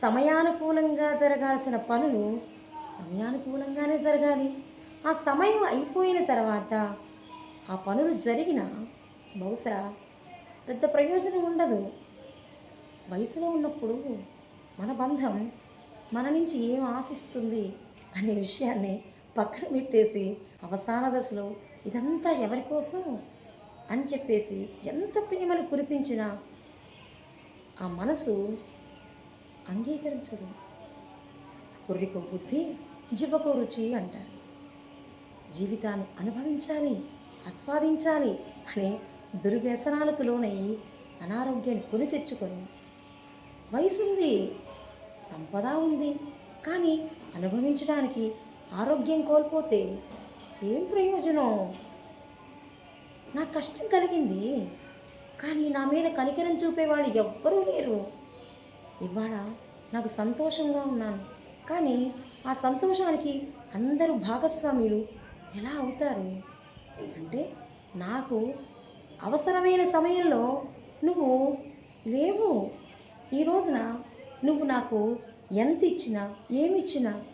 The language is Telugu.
సమయానుకూలంగా జరగాల్సిన పనులు సమయానుకూలంగానే జరగాలి. ఆ సమయం అయిపోయిన తర్వాత ఆ పనులు జరిగిన బహుశా పెద్ద ప్రయోజనం ఉండదు. వయసులో ఉన్నప్పుడు మన బంధం మన నుంచి ఏం ఆశిస్తుంది అనే విషయాన్ని పక్కన పెట్టేసి అవసాన దశలో ఇదంతా ఎవరి కోసం అని చెప్పేసి ఎంత ప్రేమను కురిపించినా ఆ మనసు అంగీకరించదు. పుర్రికో బుద్ధి జివ్వకో రుచి అంటారు. జీవితాన్ని అనుభవించాలి ఆస్వాదించాలి అనే దుర్వ్యసనాలకు లోనయ్యి అనారోగ్యాన్ని కొని తెచ్చుకొని వయసుంది సంపద ఉంది కానీ అనుభవించడానికి ఆరోగ్యం కోల్పోతే ఏం ప్రయోజనం? నాకు కష్టం కలిగింది కానీ నా మీద కనికరం చూపేవాడు ఎవ్వరూ లేరు. ఇవాళ నాకు సంతోషంగా ఉన్నాను. కానీ ఆ సంతోషానికి అందరూ భాగస్వాములు ఎలా అవుతారు? అంటే నాకు అవసరమైన సమయంలో నువ్వు లేవు. ఈ రోజున నువ్వు నాకు ఎంత ఇచ్చినా ఏమిచ్చినా